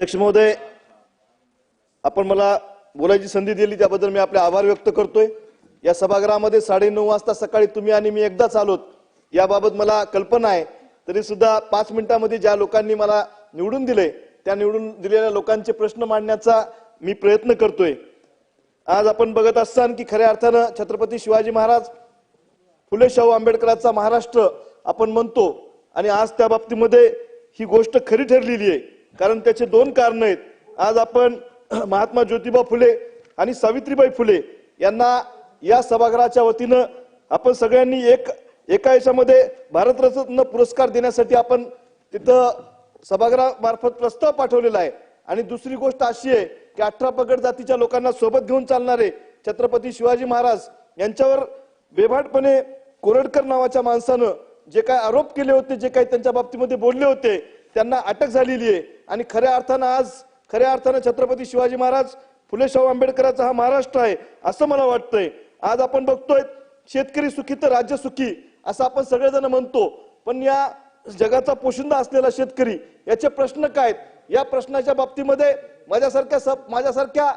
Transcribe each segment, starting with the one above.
अध्यक्ष महोदय आपण मला बोलायची संधी दिली त्याबद्दल मी आपले आभार व्यक्त करतोय. या सभागृहामध्ये साडेनऊ वाजता सकाळी तुम्ही आणि मी एकदाच आलोत. याबाबत मला कल्पना आहे. तरी सुद्धा पाच मिनिटांमध्ये ज्या लोकांनी मला निवडून दिले त्या निवडून दिलेल्या लोकांचे प्रश्न मांडण्याचा मी प्रयत्न करतोय. आज आपण बघत असताना की खऱ्या अर्थानं छत्रपती शिवाजी महाराज फुले शाहू आंबेडकरांचा महाराष्ट्र आपण म्हणतो. आणि आज त्या बाबतीमध्ये ही गोष्ट खरी ठरलेली आहे. कारण त्याचे दोन कारण आहेत. आज आपण महात्मा ज्योतिबा फुले आणि सावित्रीबाई फुले यांना या सभागृहाच्या वतीनं आपण सगळ्यांनी एक एका याच्यामध्ये भारतरत्न पुरस्कार देण्यासाठी आपण तिथं सभागृहामार्फत प्रस्ताव पाठवलेला आहे. आणि दुसरी गोष्ट अशी आहे की अठरा पगड जातीच्या लोकांना सोबत घेऊन चालणारे छत्रपती शिवाजी महाराज यांच्यावर बेभाटपणे कोरडकर नावाच्या माणसानं जे काय आरोप केले होते जे काही त्यांच्या बाबतीमध्ये बोलले होते त्यांना अटक झालेली आहे. आणि खऱ्या अर्थानं आज खऱ्या अर्थानं छत्रपती शिवाजी महाराज फुले शाहू आंबेडकरांचा हा महाराष्ट्र आहे असं मला वाटतंय. आज आपण बघतोय शेतकरी सुखी तर राज्य सुखी असं आपण सगळेजण म्हणतो. पण या जगाचा पोशिंदा असलेला शेतकरी याचे प्रश्न काय आहेत? या प्रश्नाच्या बाबतीमध्ये माझ्यासारख्या सब माझ्यासारख्या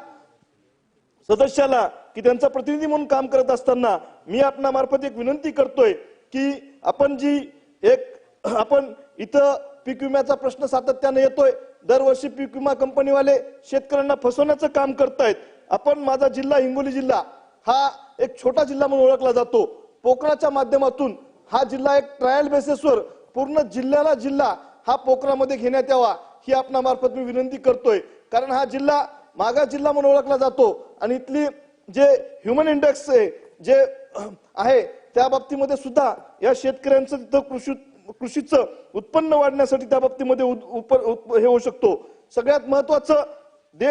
सदस्याला की त्यांचा प्रतिनिधी म्हणून काम करत असताना मी आपणामार्फत एक विनंती करतोय की आपण जी एक आपण इथं पीक विम्याचा प्रश्न सातत्याने येतोय. दरवर्षी पीक विमा कंपनीवाले शेतकऱ्यांना फसवण्याचं काम करतायत. आपण माझा जिल्हा हिंगोली जिल्हा हा एक छोटा जिल्हा म्हणून ओळखला जातो. पोकराच्या माध्यमातून हा जिल्हा एक ट्रायल बेसिसवर पूर्ण जिल्ह्याला जिल्हा हा पोकरामध्ये घेण्यात यावा ही आपणामार्फत मी विनंती करतोय. कारण हा जिल्हा मागा जिल्हा म्हणून ओळखला जातो आणि इथली जे ह्युमन इंडेक्स आहे जे आहे त्या बाबतीमध्ये सुद्धा या शेतकऱ्यांचं तिथं कृषी कृषीचं उत्पन्न वाढण्यासाठी त्या बाबतीमध्ये उप- हे होऊ शकतो. सगळ्यात महत्वाचं दे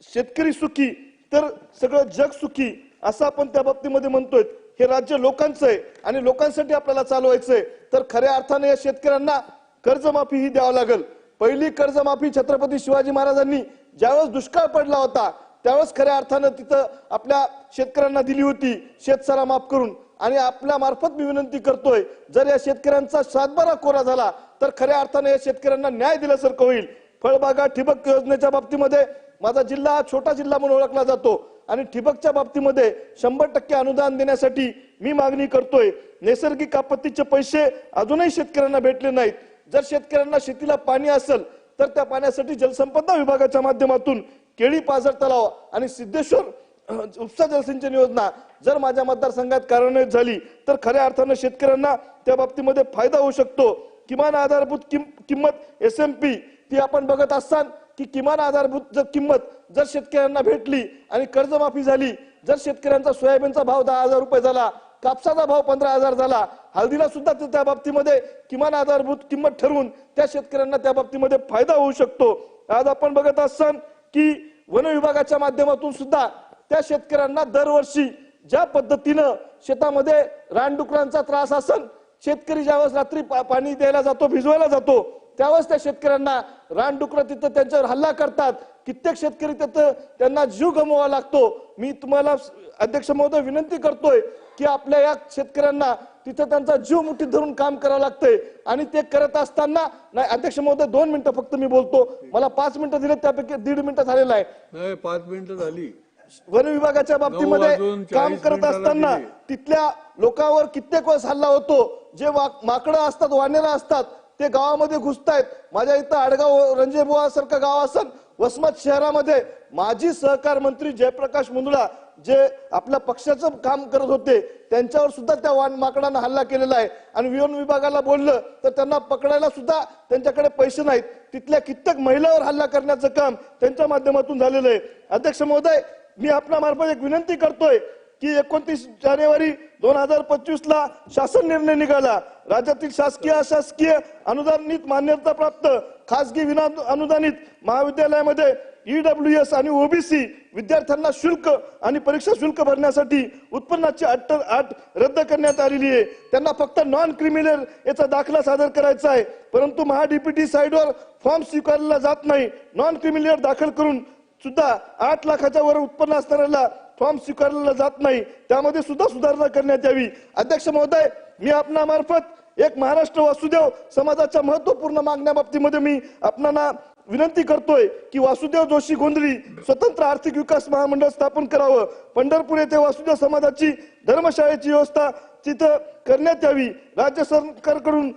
शेतकरी सुखी तर सगळं जग सुखी असं आपण त्या बाबतीमध्ये म्हणतोय. हे राज्य लोकांचं आहे आणि लोकांसाठी आपल्याला चालवायचंय. तर खऱ्या अर्थाने या शेतकऱ्यांना कर्जमाफी ही द्यावं लागेल. पहिली कर्जमाफी छत्रपती शिवाजी महाराजांनी ज्यावेळेस दुष्काळ पडला होता त्यावेळेस खऱ्या अर्थानं तिथं आपल्या शेतकऱ्यांना दिली होती शेतसारा माफ करून. आणि आपल्या मार्फत मी विनंती करतोय जर या शेतकऱ्यांचा सातबारा कोरा झाला तर खऱ्या अर्थाने या शेतकऱ्यांना न्याय दिल्यासारखं होईल. फळबागा ठिबक योजनेच्या बाबतीमध्ये माझा जिल्हा छोटा जिल्हा म्हणून ओळखला जातो आणि ठिबकच्या बाबतीमध्ये शंभर टक्के अनुदान देण्यासाठी मी मागणी करतोय. नैसर्गिक आपत्तीचे पैसे अजूनही शेतकऱ्यांना भेटले नाहीत. जर शेतकऱ्यांना शेतीला पाणी असेल तर त्या पाण्यासाठी जलसंपदा विभागाच्या माध्यमातून केळी पाझर तलाव आणि सिद्धेश्वर उपसा जलसिंचन योजना जर माझ्या मतदारसंघात कार्यान्वित झाली तर खऱ्या अर्थानं शेतकऱ्यांना त्या बाबतीमध्ये फायदा होऊ शकतो. किमान आधारभूत किम- किंमत एस एम पी ती आपण बघत असाल की किमान आधारभूत जर किंमत जर शेतकऱ्यांना भेटली आणि कर्जमाफी झाली जर शेतकऱ्यांचा सोयाबीनचा भाव दहा हजार रुपये झाला कापसाचा भाव पंधरा हजार झाला हळदीला सुद्धा त्या बाबतीमध्ये किमान आधारभूत किंमत ठरवून त्या शेतकऱ्यांना त्या बाबतीमध्ये फायदा होऊ शकतो. आज आपण बघत असाल की वन विभागाच्या माध्यमातून सुद्धा त्या शेतकऱ्यांना दरवर्षी ज्या पद्धतीनं शेतामध्ये रानडुकरांचा त्रास असन शेतकरी ज्यावेळेस रात्री पा- पाणी द्यायला जातो भिजवायला जातो त्यावेळेस त्या शेतकऱ्यांना रानडुकरं तिथं त्यांच्यावर हल्ला करतात. कित्येक शेतकरी तिथं त्यांना जीव गमवावा लागतो. मी तुम्हाला अध्यक्ष महोदय विनंती करतोय की आपल्या या शेतकऱ्यांना तिथं त्यांचा जीव मुठीत धरून काम करावं लागतंय. आणि ते करत असताना नाही अध्यक्ष महोदय दोन मिनिटं फक्त मी बोलतो. मला पाच मिनिटं दिले त्यापैकी दीड मिनिटं झालेलं आहे. नाही पाच मिनिटं झाली. वन विभागाच्या बाबतीमध्ये काम करत असताना. तिथल्या लोकांवर कित्येक वेळेस हल्ला होतो. जे माकडं असतात वानेरा असतात ते गावामध्ये घुसतायत. माझ्या इथं आडगाव रंजेबुवा सारखं गाव असेल वसमत शहरामध्ये माजी सहकार मंत्री जयप्रकाश मुंदडा जे आपल्या पक्षाचं काम करत होते त्यांच्यावर सुद्धा त्या वान माकडानं हल्ला केलेला आहे. आणि वन विभागाला बोललं तर त्यांना पकडायला सुद्धा त्यांच्याकडे पैसे नाहीत. तिथल्या कित्येक महिलावर हल्ला करण्याचं काम त्यांच्या माध्यमातून झालेलं आहे. अध्यक्ष महोदय मी आपणामार्फत एक विनंती करतोय की एकोणतीस जानेवारी दोन हजार पंचवीस ला शासन निर्णय निघाला. राज्यातील शासकीय अशासकीय अनुदानित मान्यता प्राप्त खासगी विना अनुदानित महाविद्यालयामध्ये ईडब्ल्यू एस आणि ओबीसी विद्यार्थ्यांना शुल्क आणि परीक्षा शुल्क भरण्यासाठी उत्पन्नाची अट अट रद्द करण्यात आलेली आहे. त्यांना फक्त नॉन क्रिमिनल याचा दाखला सादर करायचा आहे. परंतु महाडीपीटी साईडवर फॉर्म स्वीकारला जात नाही. नॉन क्रिमिनल दाखल करून सुद्धा आठ लाखाच्या वर उत्पन्न असणाऱ्याला फॉर्म स्वीकारला जात नाही. त्यामध्ये सुद्धा सुधारणा करण्यात यावी. अध्यक्ष महोदय मी आपणामार्फत एक महाराष्ट्र वासुदेव समाजाच्या महत्त्वपूर्ण मागण्या बाबतीमध्ये मी आपणाला विनंती करतोय की वासुदेव जोशी गोंधळी स्वतंत्र आर्थिक विकास महामंडळ स्थापन करावं. पंढरपूर येथे वासुदेव समाजाची धर्मशाळेची व्यवस्था तिथं करण्यात यावी. राज्य सरकारकडून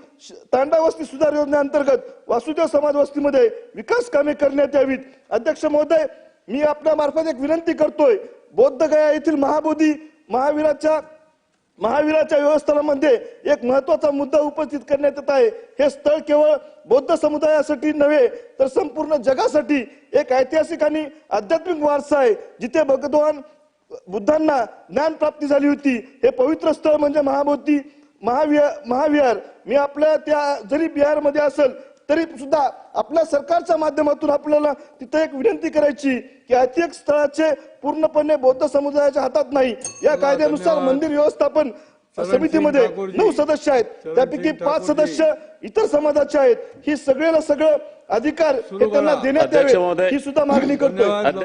तांडा वस्ती सुधार योजनेअंतर्गत वासुदेव समाज वस्तीमध्ये विकास कामे करण्यात यावीत. अध्यक्ष महोदय मी आपल्या मार्फत एक विनंती करतोय. बौद्धगया येथील महाबोधी महावीराच्या महावीराच्या व्यवस्थानामध्ये एक महत्त्वाचा मुद्दा उपस्थित करण्यात येत आहे. हे स्थळ केवळ बौद्ध समुदायासाठी नव्हे तर संपूर्ण जगासाठी एक ऐतिहासिक आणि आध्यात्मिक वारसा आहे जिथे भगवान बुद्धांना ज्ञान प्राप्ती झाली होती. हे पवित्र स्थळ म्हणजे महाबोधी महाविहार महाविहार. मी आपल्या त्या जरी बिहारमध्ये असेल तरी सुद्धा आपल्या सरकारच्या माध्यमातून आपल्याला तिथे एक विनंती करायची की ऐतिहासिक स्थळाचे पूर्णपणे बौद्ध समुदायाच्या हातात नाही या कायद्यानुसार. मंदिर व्यवस्थापन समितीमध्ये. नऊ सदस्य आहेत त्यापैकी पाच. सदस्य इतर समाजाचे आहेत ही सगळेला सगळं अधिकार त्यांना. देण्यात यावे. ही सुद्धा मागणी करतोय धन्यवाद.